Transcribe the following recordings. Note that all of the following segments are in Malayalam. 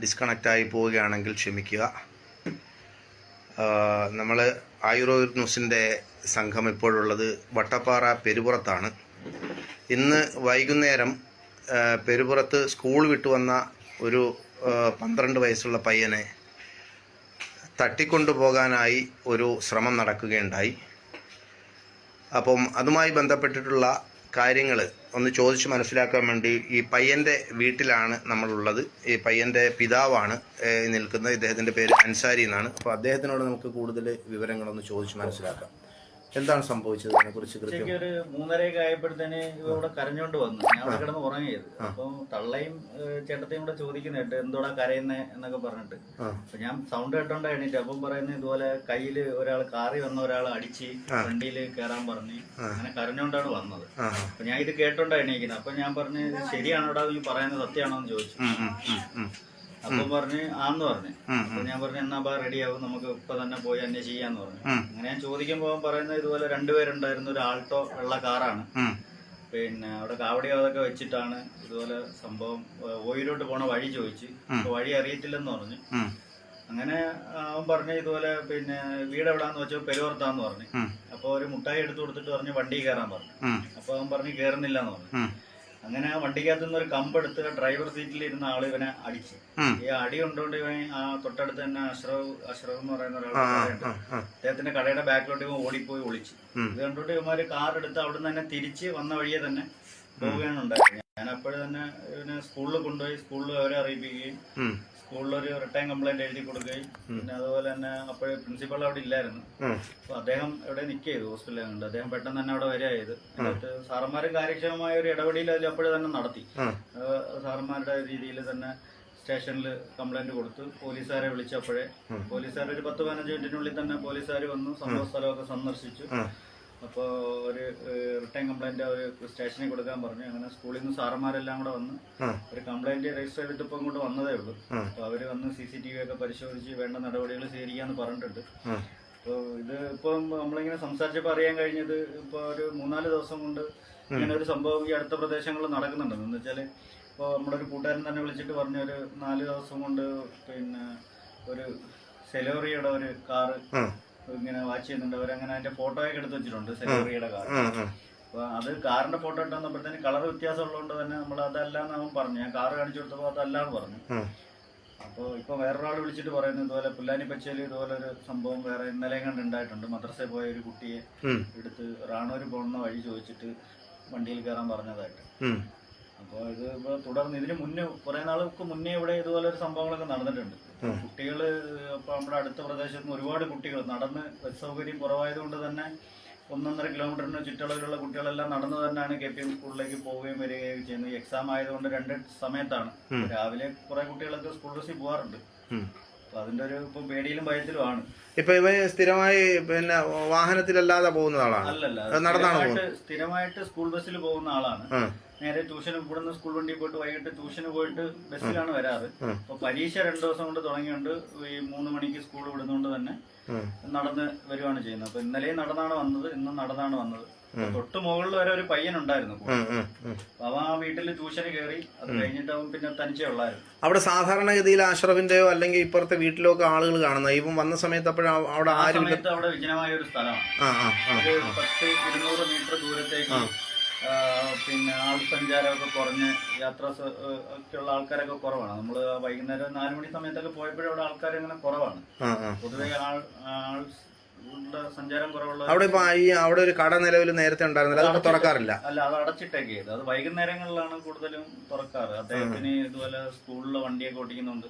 ഡിസ്കണക്റ്റായി പോവുകയാണെങ്കിൽ ക്ഷമിക്കുക. നമ്മൾ ആയുർവേദ ന്യൂസിന്റെ സംഘം ഇപ്പോഴുള്ളത് വട്ടപ്പാറ പെരുപുറത്താണ്. ഇന്ന് വൈകുന്നേരം പെരുപുറത്ത് സ്കൂൾ വിട്ടു വന്ന ഒരു പന്ത്രണ്ട് വയസ്സുള്ള പയ്യനെ തട്ടിക്കൊണ്ടുപോകാനായി ഒരു ശ്രമം നടക്കുകയുണ്ടായി. അപ്പം അതുമായി ബന്ധപ്പെട്ടിട്ടുള്ള കാര്യങ്ങൾ ഒന്ന് ചോദിച്ച് മനസ്സിലാക്കാൻ വേണ്ടി ഈ പയ്യന്റെ വീട്ടിലാണ് നമ്മളുള്ളത്. ഈ പയ്യന്റെ പിതാവാണ് നിൽക്കുന്നത്. ഇദ്ദേഹത്തിന്റെ പേര് അൻസാരി എന്നാണ്. അപ്പോൾ അദ്ദേഹത്തിനോട് നമുക്ക് കൂടുതൽ വിവരങ്ങളൊന്ന് ചോദിച്ച് മനസ്സിലാക്കാം. എന്താണ് സംഭവിച്ചത് കൃത്യം? ഉച്ചയ്ക്ക് ഒരു മൂന്നരയൊക്കെ ആയപ്പോഴത്തേന് ഇവ ഇവിടെ കരഞ്ഞോണ്ട് വന്നു. ഞാൻ അവിടെ കിടന്ന് ഉറങ്ങിയത്. അപ്പം തള്ളയും ഏഹ്, ചേട്ടത്തെയും കൂടെ ചോദിക്കുന്നുണ്ട് എന്തോടാ കരയുന്നേ എന്നൊക്കെ പറഞ്ഞിട്ട്. ആ. അപ്പൊ ഞാൻ സൗണ്ട് കേട്ടോണ്ടാ എണീറ്റ് അപ്പം പറയുന്നത് ഇതുപോലെ കയ്യിൽ ഒരാൾ കാറി വന്ന ഒരാൾ അടിച്ച് വണ്ടിയിൽ കയറാൻ പറഞ്ഞു അങ്ങനെ കരഞ്ഞോണ്ടാണ് വന്നത്. ആ. ആ. അപ്പൊ ഞാൻ ഇത് കേട്ടോണ്ടാ എണീക്കുന്നത്. അപ്പൊ ഞാൻ പറഞ്ഞ് ശരിയാണോടാ നീ പറയുന്നത് സത്യമാണോ എന്ന് ചോദിച്ചു. ഉം, ഉം, ഉം, ഉം. അപ്പം പറഞ്ഞ് ആന്ന് പറഞ്ഞു. അപ്പൊ ഞാൻ പറഞ്ഞു എന്നാ ബാ റെഡിയാവും നമുക്ക് ഇപ്പൊ തന്നെ പോയി അന്വേഷിക്കാന്ന് പറഞ്ഞു. അങ്ങനെ ഞാൻ ചോദിക്കുമ്പോ പറയുന്നത് ഇതുപോലെ രണ്ടുപേരുണ്ടായിരുന്നു ഒരു ആൾട്ടോ വെള്ള കാറാണ്. പിന്നെ അവിടെ കാവടി അതൊക്കെ വെച്ചിട്ടാണ് ഇതുപോലെ സംഭവം ഓയിലോട്ട് പോണ വഴി ചോദിച്ചു. അപ്പൊ വഴി അറിയത്തില്ലെന്ന് പറഞ്ഞു. അങ്ങനെ അവൻ പറഞ്ഞു ഇതുപോലെ പിന്നെ വീട് എവിടാന്ന് വെച്ചോ പെരുവർത്താന്ന് പറഞ്ഞു. അപ്പൊ ഒരു മുട്ടായി എടുത്തു കൊടുത്തിട്ട് പറഞ്ഞു വണ്ടി കയറാൻ പറഞ്ഞു. അപ്പൊ അവൻ പറഞ്ഞു കയറുന്നില്ല എന്ന് പറഞ്ഞു. അങ്ങനെ ആ വണ്ടിക്കകത്ത് നിന്ന് ഒരു കമ്പെടുത്ത് ഡ്രൈവർ സീറ്റിൽ ഇരുന്ന ആൾ ഇവനെ അടിച്ചു. ഈ അടി കൊണ്ടുകൊണ്ട് ഇവൻ ആ തൊട്ടടുത്ത് തന്നെ അശ്രവ് അശ്രവ് എന്ന് പറയുന്ന ഒരാൾ. അദ്ദേഹത്തിന്റെ കടയുടെ ബാക്കിലോട്ട് ഇവൻ ഓടിപ്പോയി ഒളിച്ചു. ഇത് കണ്ടിട്ട് ഇവന്മാര് കാർ എടുത്ത് അവിടെ തന്നെ തിരിച്ച് വന്ന വഴിയെ തന്നെ പോവുകയാണ് ഉണ്ടായിരുന്നത്. ഞാൻ അപ്പോഴും തന്നെ ഇവനെ സ്കൂളിൽ കൊണ്ടുപോയി സ്കൂളിൽ അവരെ അറിയിപ്പിക്കുകയും ഒരു റിട്ടേൺ കംപ്ലൈന്റ് എഴുതി കൊടുക്കുകയും പിന്നെ അതുപോലെ തന്നെ അപ്പോഴേ പ്രിൻസിപ്പൾ അവിടെ ഇല്ലായിരുന്നു. അപ്പൊ അദ്ദേഹം എവിടെ നിൽക്കുക ചെയ്തു ഹോസ്പിറ്റലിൽ കണ്ട്. അദ്ദേഹം പെട്ടെന്ന് തന്നെ അവിടെ വരിക ചെയ്ത് എന്നിട്ട് സാറന്മാരും കാര്യക്ഷമമായ ഒരു ഇടപെടിയിൽ അതിൽ അപ്പോഴേ തന്നെ നടത്തി. സാറന്മാരുടെ രീതിയിൽ തന്നെ സ്റ്റേഷനിൽ കംപ്ലൈന്റ് കൊടുത്തു. പോലീസുകാരെ വിളിച്ചപ്പോഴേ പോലീസുകാർ ഒരു പത്ത് പതിനഞ്ച് മിനിറ്റിനുള്ളിൽ തന്നെ പോലീസുകാർ വന്നു. സംഭവ സ്ഥലമൊക്കെ സന്ദർശിച്ചു. അപ്പോൾ ഒരു റിട്ടേൺ കംപ്ലൈന്റ് അവർ സ്റ്റേഷനിൽ കൊടുക്കാൻ പറഞ്ഞു. അങ്ങനെ സ്കൂളിൽ നിന്ന് സാറന്മാരെല്ലാം കൂടെ വന്ന് ഒരു കംപ്ലൈന്റ് രജിസ്റ്റർ ചെയ്തിട്ട് ഇപ്പം ഇങ്ങോട്ട് വന്നതേ ഉള്ളൂ. അപ്പൊ അപ്പോൾ അവർ വന്ന് സി സി ടി വി ഒക്കെ പരിശോധിച്ച് വേണ്ട നടപടികൾ സ്വീകരിക്കാന്ന് പറഞ്ഞിട്ടുണ്ട്. അപ്പോൾ ഇത് ഇപ്പം നമ്മളിങ്ങനെ സംസാരിച്ചപ്പോൾ അറിയാൻ കഴിഞ്ഞത് ഇപ്പോൾ ഒരു മൂന്നാൽ ദിവസം കൊണ്ട് ഇങ്ങനെ ഒരു സംഭവം ഈ അടുത്ത പ്രദേശങ്ങളിൽ നടക്കുന്നുണ്ടെന്ന് എന്ന് വെച്ചാൽ ഇപ്പോൾ നമ്മുടെ ഒരു കൂട്ടുകാരൻ തന്നെ വിളിച്ചിട്ട് പറഞ്ഞ ഒരു നാല് ദിവസം കൊണ്ട് പിന്നെ ഒരു സെലോറിയുടെ ഒരു കാറ്. ഇങ്ങനെ വാച്ച് ചെയ്യുന്നുണ്ട് അവരങ്ങനെ അതിന്റെ ഫോട്ടോ ഒക്കെ എടുത്ത് വെച്ചിട്ടുണ്ട് സെലിബ്രിയുടെ കാർ. അപ്പൊ അത് കാറിന്റെ ഫോട്ടോ ഇട്ട് വന്നപ്പോഴത്തേന് കളർ വ്യത്യാസം ഉള്ളതുകൊണ്ട് തന്നെ നമ്മൾ അതല്ല എന്ന് അവൻ പറഞ്ഞു ഞാൻ കാറ് കാണിച്ചു കൊടുത്തപ്പോൾ അതല്ല എന്ന് പറഞ്ഞു. അപ്പോൾ ഇപ്പൊ വേറൊരാൾ വിളിച്ചിട്ട് പറയുന്നത് ഇതുപോലെ പുല്ലാനി പച്ചയിൽ ഇതുപോലെ ഒരു സംഭവം വേറെ ഇന്നലെ കണ്ട് ഉണ്ടായിട്ടുണ്ട് മദ്രസയിൽ പോയ ഒരു കുട്ടിയെ. എടുത്ത് റാണൂര് പോകുന്ന വഴി ചോദിച്ചിട്ട് വണ്ടിയിൽ കയറാൻ പറഞ്ഞതായിട്ട്. അപ്പോൾ ഇത് ഇപ്പോൾ തുടർന്ന് ഇതിന് മുന്നേ കുറെ നാൾക്ക് മുന്നേ ഇവിടെ ഇതുപോലെ ഒരു സംഭവങ്ങളൊക്കെ നടന്നിട്ടുണ്ട് കുട്ടികൾ ഇപ്പോൾ നമ്മുടെ അടുത്ത പ്രദേശത്ത് നിന്ന് ഒരുപാട് കുട്ടികൾ നടന്ന് ബസ് സൗകര്യം കുറവായതുകൊണ്ട് തന്നെ ഒന്നൊന്നര കിലോമീറ്ററിന് ചുറ്റളവിലുള്ള കുട്ടികളെല്ലാം നടന്നു തന്നെയാണ് കെ പി എം സ്കൂളിലേക്ക് പോവുകയും വരികയും ചെയ്യുന്നത്. എക്സാം ആയതുകൊണ്ട് രണ്ട് സമയത്താണ്. രാവിലെ കുറെ കുട്ടികളൊക്കെ സ്കൂൾ ബസ്സിൽ പോകാറുണ്ട് അതിന്റെ ഒരു ഇപ്പൊ പേടിയിലും ഭയത്തിലും ആണ്. ഇപ്പൊ ഇവ സ്ഥിരമായി പിന്നെ വാഹനത്തിലല്ലാതെ പോകുന്ന ആളാണ്? അല്ലല്ല നടന്നാണ് സ്ഥിരമായിട്ട് സ്കൂൾ ബസ്സിൽ പോകുന്ന ആളാണ്. നേരെ ട്യൂഷന് ഇവിടുന്ന് സ്കൂൾ വണ്ടി പോയിട്ട് വൈകിട്ട് ട്യൂഷന് പോയിട്ട് ബസ്സിലാണ് വരാറ്. അപ്പൊ പരീക്ഷ രണ്ടു ദിവസം കൊണ്ട് തുടങ്ങിയുണ്ട് ഈ മൂന്ന് മണിക്ക് സ്കൂൾ വിടുന്നോണ്ട് തന്നെ. നടന്ന് വരുവാണ് ചെയ്യുന്നത്. അപ്പൊ ഇന്നലെയും നടന്നാണ് വന്നത് ഇന്നും നടന്നാണ് വന്നത്. തൊട്ട് മുകളിൽ വരെ ഒരു പയ്യൻ ഉണ്ടായിരുന്നു അവൻ ആ വീട്ടിൽ ട്യൂഷന് കയറി അത് കഴിഞ്ഞിട്ട് അവൻ പിന്നെ തനിച്ചേ ഉള്ളായിരുന്നു. അവിടെ സാധാരണഗതിയിൽ അഷ്റഫിന്റെയോ അല്ലെങ്കിൽ ഇപ്പുറത്തെ വീട്ടിലോ ഒക്കെ ആളുകൾ കാണുന്നത്? ഇവൻ വന്ന സമയത്ത് അപ്പോഴും അവിടെ ആ ആരും സമയത്ത് അവിടെ വിജനമായ ഒരു സ്ഥലമാണ്. ഒരു പത്ത് ഇരുന്നൂറ് മീറ്റർ ദൂരത്തേക്ക് പിന്നെ ആൾ സഞ്ചാരമൊക്കെ കുറഞ്ഞ് യാത്ര ഒക്കെ ഉള്ള ഒക്കെയുള്ള ആൾക്കാരൊക്കെ കുറവാണ്. നമ്മൾ വൈകുന്നേരം നാല് മണി സമയത്തൊക്കെ പോയപ്പോഴും അവിടെ ആൾക്കാർ അങ്ങനെ കുറവാണ് പൊതുവെ ആൾ ആൾ സഞ്ചാരം കുറവുള്ള അവിടെ ഇപ്പൊ ഈ അവിടെ ഒരു കട നിലവിൽ നേരത്തെ ഉണ്ടായിരുന്നില്ല. അതൊക്കെ തുറക്കാറില്ല. അല്ല അത് അടച്ചിട്ടൊക്കെ ചെയ്ത് അത് വൈകുന്നേരങ്ങളിലാണ് കൂടുതലും തുറക്കാറ്. അദ്ദേഹത്തിന് ഇതുപോലെ സ്കൂളിലെ വണ്ടിയൊക്കെ ഓടിക്കുന്നുണ്ട്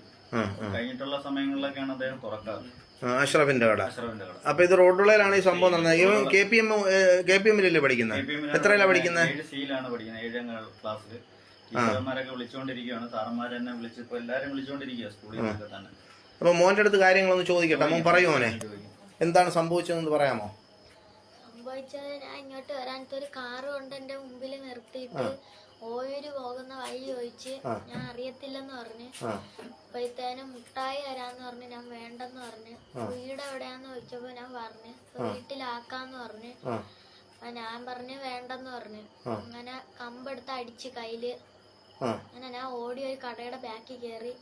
കഴിഞ്ഞിട്ടുള്ള സമയങ്ങളിലൊക്കെയാണ് അദ്ദേഹം തുറക്കാറ്. അഷ്റഫിന്റെ കട. അപ്പൊ ഇത് റോഡുള്ളയിലാണ് ഈ സംഭവം നടന്നത്. ഇവൻ K P M K P എമ്മിലല്ലേ പഠിക്കുന്നത് എത്രയിലാ പഠിക്കുന്നത് സിയിലാണ് പഠിക്കുന്നത് ഏഴാം ക്ലാസ്സിൽ ടീച്ചർമാരൊക്കെ വിളിച്ചുകൊണ്ടിരിക്കുകയാണ് സാറന്മാർ തന്നെ വിളിച്ച് ഇപ്പൊ എല്ലാരും വിളിച്ചുകൊണ്ടിരിക്കുക സ്കൂളിൽ നിന്നൊക്കെ തന്നെ. അപ്പൊ മോന്റെ അടുത്ത് കാര്യങ്ങളൊന്ന് ചോദിക്കട്ടെ. മോൻ പറയൂ മോനെ? എന്താണ് സംഭവിച്ചതെന്ന് പറയാമോ? സംഭവിച്ചത് ഞാൻ ഇങ്ങോട്ട് വരാനത്തെ ഒരു കാറ് കൊണ്ട് എന്റെ മുമ്പിൽ നിർത്തിയിട്ട് ഓയൂര് പോകുന്ന വഴി ചോദിച്ച് ഞാൻ അറിയത്തില്ലെന്ന് പറഞ്ഞ് അപ്പോഴത്തേനും മുട്ടായി തരാന്ന് പറഞ്ഞ് ഞാൻ വേണ്ടെന്ന് പറഞ്ഞ് വീട് എവിടെയാന്ന് ചോദിച്ചപ്പോ ഞാൻ പറഞ്ഞ് വീട്ടിലാക്കാന്ന് പറഞ്ഞ് ഞാൻ പറഞ്ഞ് വേണ്ടെന്ന് പറഞ്ഞു. അങ്ങനെ കമ്പെടുത്ത് അടിച്ച് കയ്യിൽ. അങ്ങനെ ഞാൻ ഓടി ഒരു കടയുടെ ബാക്കിൽ കയറി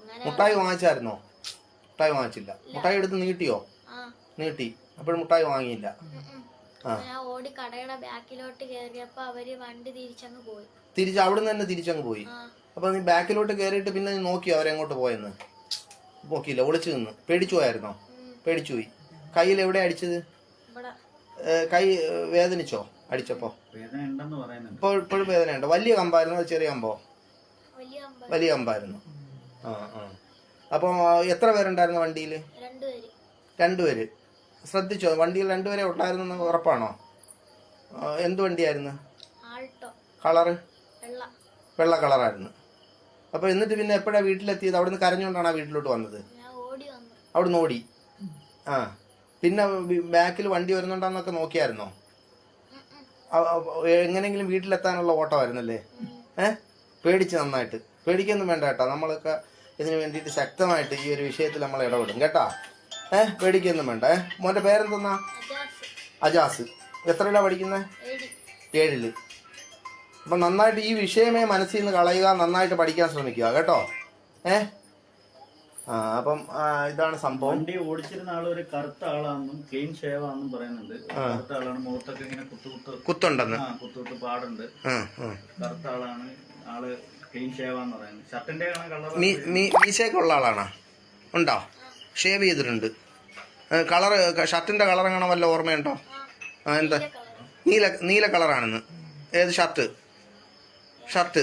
അങ്ങനെ മുട്ടായി വാങ്ങിച്ചായിരുന്നോ? മുട്ടായി വാങ്ങിച്ചില്ല. മുട്ടായി എടുത്ത് നീട്ടിയോ? നീട്ടി. അപ്പോഴും മുട്ടായി വാങ്ങിയില്ല. ഞാൻ ഓടി കടയുടെ ബാക്കിലോട്ട് കയറിയപ്പോ അവർ വണ്ടി തിരിച്ചങ്ങ് പോയി. തിരിച്ച് അവിടുന്ന് തന്നെ തിരിച്ചങ്ങ് പോയി. അപ്പൊ നീ ബാക്കിലോട്ട് കയറിയിട്ട് പിന്നെ നീ നോക്കിയോ അവരെങ്ങോട്ട് പോയെന്ന്? നോക്കിയില്ല ഒളിച്ചു നിന്ന്. പേടിച്ചു പോയായിരുന്നോ. പേടിച്ചു പോയി. കയ്യിൽ എവിടെ അടിച്ചത്? ഇവിടെ. കൈ വേദനിച്ചോ അടിച്ചപ്പോ? വേദന ഉണ്ടെന്ന് പറയുന്നുണ്ട്. ഇപ്പോൾ ഇപ്പോഴും വേദനയുണ്ട്? വലിയ കമ്പായിരുന്നു ചെറിയ കമ്പോ? വലിയ കമ്പായിരുന്നു. ആ ആ. അപ്പോൾ എത്ര പേരുണ്ടായിരുന്നു വണ്ടിയിൽ രണ്ടുപേര്. ശ്രദ്ധിച്ചോ? വണ്ടിയിൽ രണ്ടുപേരെ ഉണ്ടായിരുന്നെന്ന് ഉറപ്പാണോ? എന്ത് വണ്ടിയായിരുന്നു? കളറ്? വെള്ള. കളറായിരുന്നു. അപ്പോൾ എന്നിട്ട് പിന്നെ എപ്പോഴാണ് വീട്ടിലെത്തിയത്? അവിടുന്ന് കരഞ്ഞുകൊണ്ടാണ് ആ വീട്ടിലോട്ട് വന്നത്? വന്നു. അവിടുന്ന് ഓടി. ആ. പിന്നെ ബാക്കിൽ വണ്ടി വരുന്നുണ്ടോന്നൊക്കെ നോക്കിയായിരുന്നോ? എങ്ങനെയെങ്കിലും വീട്ടിലെത്താനുള്ള ഓട്ടമായിരുന്നല്ലേ? ഉം. ഏ? പേടിച്ച് നന്നായിട്ട്. പേടിക്കൊന്നും വേണ്ട കേട്ടോ. നമ്മളൊക്കെ ഇതിനു വേണ്ടിയിട്ട് ശക്തമായിട്ട് ഈ ഒരു വിഷയത്തിൽ നമ്മൾ ഇടപെടും. കേട്ടാ? ഏ പേടിക്കൊന്നും വേണ്ട. ഏ മോന്റെ പേരെന്തെന്നാ? അജാസ്. എത്രയിലാണ് പഠിക്കുന്നത് ഏഴിൽ. അപ്പം നന്നായിട്ട് ഈ വിഷയമേ മനസ്സിൽ നിന്ന് കളയുക നന്നായിട്ട് പഠിക്കാൻ ശ്രമിക്കുക കേട്ടോ? ഏ? ആ അപ്പം ഇതാണ് സംഭവം. വണ്ടി ഓടിച്ചിരുന്ന ആൾ ഒരു കറുത്ത ആളാണെന്നും ക്ലീൻ ഷേവാണെന്നും പറയുന്നുണ്ട്. കറുത്ത ആളാണ് മുഖത്തൊക്കെ ഇങ്ങനെ കുത്തുകുത്ത് കുത്തുണ്ടെന്ന്. കുത്തുകുത്ത് പാടുണ്ട്. കറുത്ത ആളാണ് ആൾ ക്ലീൻ ഷേവാന്ന് പറയുന്നത്. ഷർട്ടിന്റെ മീശയൊക്കെ ഉള്ള ആളാണോ? ഉണ്ടോ? ഷേവ് ചെയ്തിട്ടുണ്ട്. കളർ ഷർട്ടിന്റെ കളർ എങ്ങനെ വല്ല ഓർമ്മയുണ്ടോ? എന്താ? നീല നീല കളറാണെന്ന്. ഏത് ഷർട്ട്? ഷർട്ട്.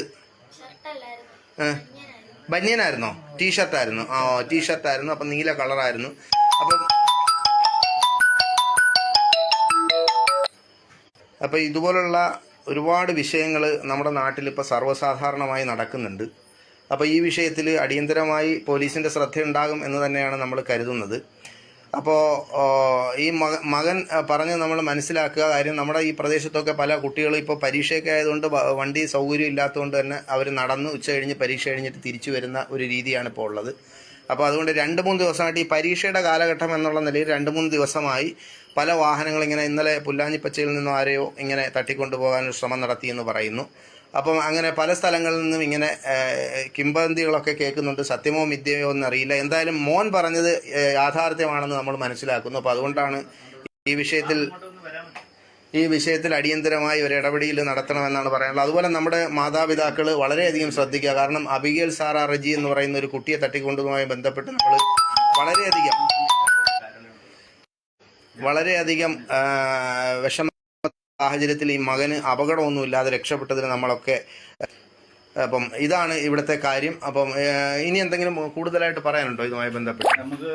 ബനിയനായിരുന്നോ? ടീഷർട്ടായിരുന്നു. ആ ടീഷർട്ടായിരുന്നു. അപ്പം നീല കളറായിരുന്നു. അപ്പം അപ്പം ഇതുപോലുള്ള ഒരുപാട് വിഷയങ്ങൾ നമ്മുടെ നാട്ടിൽ ഇപ്പോൾ സർവസാധാരണമായി നടക്കുന്നുണ്ട്. അപ്പോൾ ഈ വിഷയത്തിൽ അടിയന്തരമായി പോലീസിന്റെ ശ്രദ്ധയുണ്ടാകും എന്ന് തന്നെയാണ് നമ്മൾ കരുതുന്നത്. അപ്പോൾ ഈ മക മകൻ പറഞ്ഞ് നമ്മൾ മനസ്സിലാക്കുക കാര്യം നമ്മുടെ ഈ പ്രദേശത്തൊക്കെ പല കുട്ടികളും ഇപ്പോൾ പരീക്ഷയൊക്കെ ആയതുകൊണ്ട് വണ്ടി സൗകര്യം ഇല്ലാത്തതുകൊണ്ട് തന്നെ അവർ നടന്ന് ഉച്ച കഴിഞ്ഞ് പരീക്ഷ കഴിഞ്ഞിട്ട് തിരിച്ചു വരുന്ന ഒരു രീതിയാണ് ഇപ്പോൾ ഉള്ളത്. അപ്പോൾ അതുകൊണ്ട് രണ്ട് മൂന്ന് ദിവസമായിട്ട് ഈ പരീക്ഷയുടെ കാലഘട്ടം എന്നുള്ള നിലയിൽ രണ്ട് മൂന്ന് ദിവസമായി പല വാഹനങ്ങളിങ്ങനെ ഇന്നലെ പുല്ലാഞ്ഞിപ്പച്ചയിൽ നിന്നും ആരെയോ ഇങ്ങനെ തട്ടിക്കൊണ്ടു പോകാനൊരു ശ്രമം നടത്തിയെന്ന് പറയുന്നു. അപ്പം അങ്ങനെ പല സ്ഥലങ്ങളിൽ നിന്നും ഇങ്ങനെ കിംബന്തികളൊക്കെ കേൾക്കുന്നുണ്ട്. സത്യമോ മിഥ്യയോ എന്നറിയില്ല എന്തായാലും മോൻ പറഞ്ഞത് യാഥാർത്ഥ്യമാണെന്ന് നമ്മൾ മനസ്സിലാക്കുന്നു. അപ്പോൾ അതുകൊണ്ടാണ് ഈ വിഷയത്തിൽ ഈ വിഷയത്തിൽ അടിയന്തരമായി ഒരു ഇടപെടൽ നടത്തണമെന്നാണ് പറയാനുള്ളത്. അതുപോലെ നമ്മുടെ മാതാപിതാക്കൾ വളരെയധികം ശ്രദ്ധിക്കുക. കാരണം അബിഗേൽ സാറ റജി എന്ന് പറയുന്ന ഒരു കുട്ടിയെ തട്ടിക്കൊണ്ടുമായി ബന്ധപ്പെട്ട് നമ്മൾ വളരെയധികം വളരെയധികം വിഷമ സാഹചര്യത്തിൽ ഈ മകന് അപകടമൊന്നുമില്ലാതെ രക്ഷപ്പെട്ടതിന് നമ്മളൊക്കെ അപ്പം ഇതാണ് ഇവിടുത്തെ കാര്യം. അപ്പം ഇനി എന്തെങ്കിലും കൂടുതലായിട്ട് പറയാനുണ്ടോ ഇതുമായി ബന്ധപ്പെട്ട്? നമുക്ക്